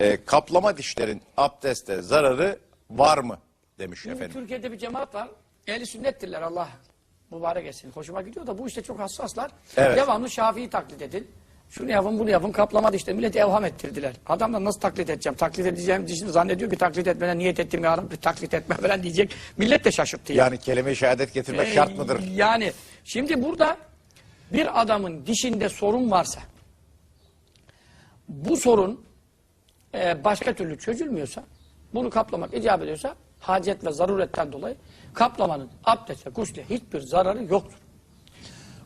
E, kaplama dişlerin abdeste zararı var mı demiş Şimdi efendim. Türkiye'de bir cemaat var. Ehli sünnettirler Allah mübarek etsin. Hoşuma gidiyor da bu işte çok hassaslar. Evet. Devamlı Şafii'yi taklit edin. Şunu yapın bunu yapın kaplama dişte millet evham ettirdiler. Adamlar nasıl taklit edeceğim? Taklit edeceğim dişini zannediyor ki taklit etmeden niyet ettim ya Rabbi taklit etme falan diyecek. Millet de şaşırttı ya. Yani kelime-i şehadet getirmek Ee, şart mıdır? Yani şimdi burada bir adamın dişinde sorun varsa bu sorun e, başka türlü çözülmüyorsa bunu kaplamak icap ediyorsa hacet ve zaruretten dolayı kaplamanın abdest ve gusle hiçbir zararı yoktur.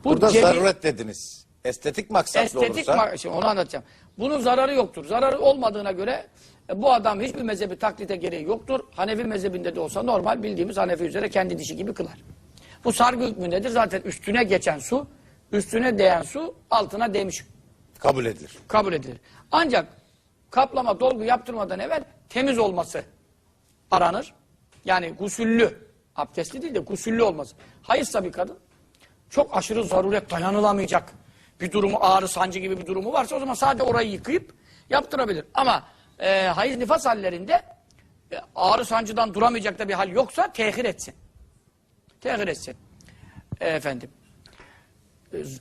Bu Burada cebi- zaruret dediniz. Estetik maksatlı estetik olursa ma- şimdi onu anlatacağım. Bunun zararı yoktur. Zararı olmadığına göre e, bu adam hiçbir mezhebi taklite gereği yoktur. Hanefi mezhebinde de olsa normal bildiğimiz Hanefi üzere kendi dişi gibi kılar. Bu sargı hükmündedir. Zaten üstüne geçen su, üstüne değen su altına değmiş kabul edilir. kabul edilir. Ancak kaplama, dolgu yaptırmadan evvel temiz olması aranır. Yani gusüllü, abdestli değil de gusüllü olması. Hayırsa bir kadın çok aşırı zaruret dayanılamayacak bir durumu, ağrı, sancı gibi bir durumu varsa o zaman sadece orayı yıkayıp yaptırabilir. Ama e, hayız nifas hallerinde e, ağrı sancıdan duramayacak da bir hal yoksa tehir etsin. Tehir etsin. E, efendim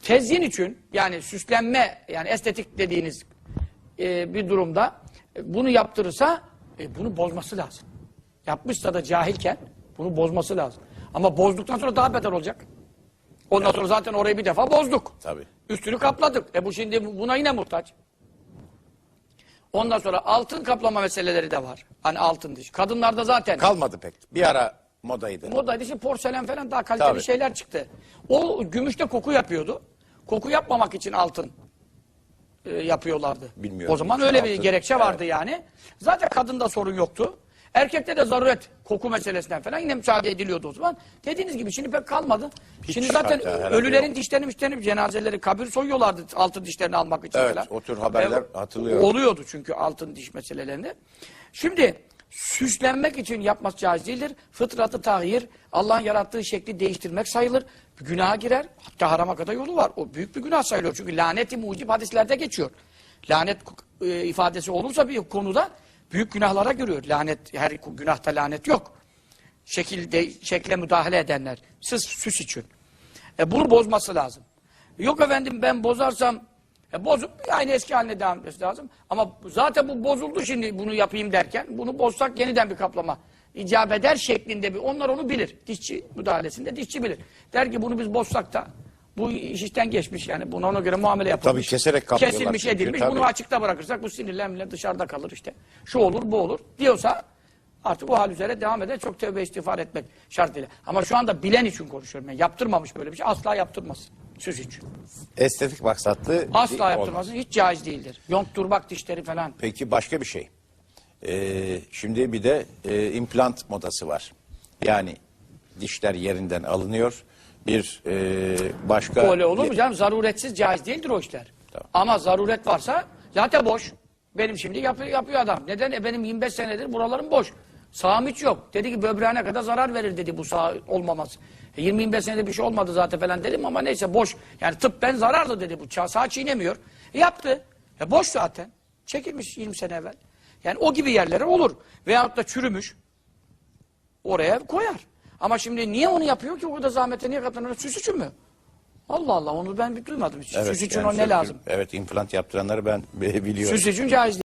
tezyin için yani süslenme yani estetik dediğiniz e, bir durumda e, bunu yaptırırsa e, bunu bozması lazım. Yapmışsa da cahilken bunu bozması lazım. Ama bozduktan sonra daha beter olacak. Ondan sonra zaten orayı bir defa bozduk. Tabii. Üstünü kapladık. E bu şimdi bu- buna yine muhtaç. Ondan sonra altın kaplama meseleleri de var. Hani altın diş. Kadınlarda zaten Kalmadı pek. Bir ara modaydı. Modaydı şimdi porselen falan daha kaliteli Tabii. şeyler çıktı. O gümüşte koku yapıyordu. Koku yapmamak için altın e, yapıyorlardı. Bilmiyorum. O zaman öyle bir altın. gerekçe vardı yani. Zaten kadında sorun yoktu. Erkekte de zaruret koku meselesinden falan yine müsaade ediliyordu o zaman. Dediğiniz gibi şimdi pek kalmadı. Hiç şimdi zaten ölülerin yok. dişlerini müşterini cenazeleri kabir soyuyorlardı altın dişlerini almak için Evet, falan. o tür haberler hatırlıyorum. Oluyordu çünkü altın diş meselelerinde. Şimdi süslenmek için yapması caiz değildir. Fıtratı tahir, Allah'ın yarattığı şekli değiştirmek sayılır. Günaha girer. Hatta harama kadar yolu var. O büyük bir günah sayılıyor. Çünkü laneti mucib hadislerde geçiyor. Lanet e, ifadesi olursa bir konuda büyük günahlara giriyor. Lanet, her günahta lanet yok. Şekilde, şekle müdahale edenler. Siz süs için. E, bunu bozması lazım. Yok efendim ben bozarsam e, bozup aynı eski haline devam etmesi lazım. Ama zaten bu bozuldu şimdi bunu yapayım derken bunu bozsak yeniden bir kaplama icap eder şeklinde bir onlar onu bilir. Dişçi müdahalesinde dişçi bilir. Der ki bunu biz bozsak da bu iş işten geçmiş yani buna ona göre muamele yapılmış. Tabii keserek kaplıyorlar Kesilmiş çünkü, edilmiş tabii. bunu açıkta bırakırsak bu sinirlenmeler dışarıda kalır işte. Şu olur bu olur diyorsa artık bu hal üzere devam eder. Çok tövbe istiğfar etmek şartıyla. Ama şu anda bilen için konuşuyorum. Yani yaptırmamış böyle bir şey asla yaptırmasın. Süs için. Estetik maksatlı Asla olmaz. yaptırmasın. Hiç caiz değildir. Yontturmak dişleri falan. Peki başka bir şey. Ee, şimdi bir de e, implant modası var. Yani dişler yerinden alınıyor. Bir e, başka... Öyle olur mu canım? Zaruretsiz caiz değildir o işler. Tamam. Ama zaruret varsa zaten boş. Benim şimdi yapıyor, yapıyor adam. Neden? E benim 25 senedir buralarım boş. Sağım hiç yok. Dedi ki böbreğine kadar zarar verir dedi bu sağ olmaması. E 20-25 senede bir şey olmadı zaten falan dedim ama neyse boş. Yani tıbben zararlı dedi bu. Sağ çiğnemiyor. E yaptı. E boş zaten. Çekilmiş 20 sene evvel. Yani o gibi yerlere olur. Veyahut da çürümüş. Oraya koyar. Ama şimdi niye onu yapıyor ki o kadar zahmete niye katlanıyor? Süs için mi? Allah Allah onu ben bir duymadım. hiç. Evet, Süs için yani o ne lazım? Evet implant yaptıranları ben biliyorum. Süs için caiz.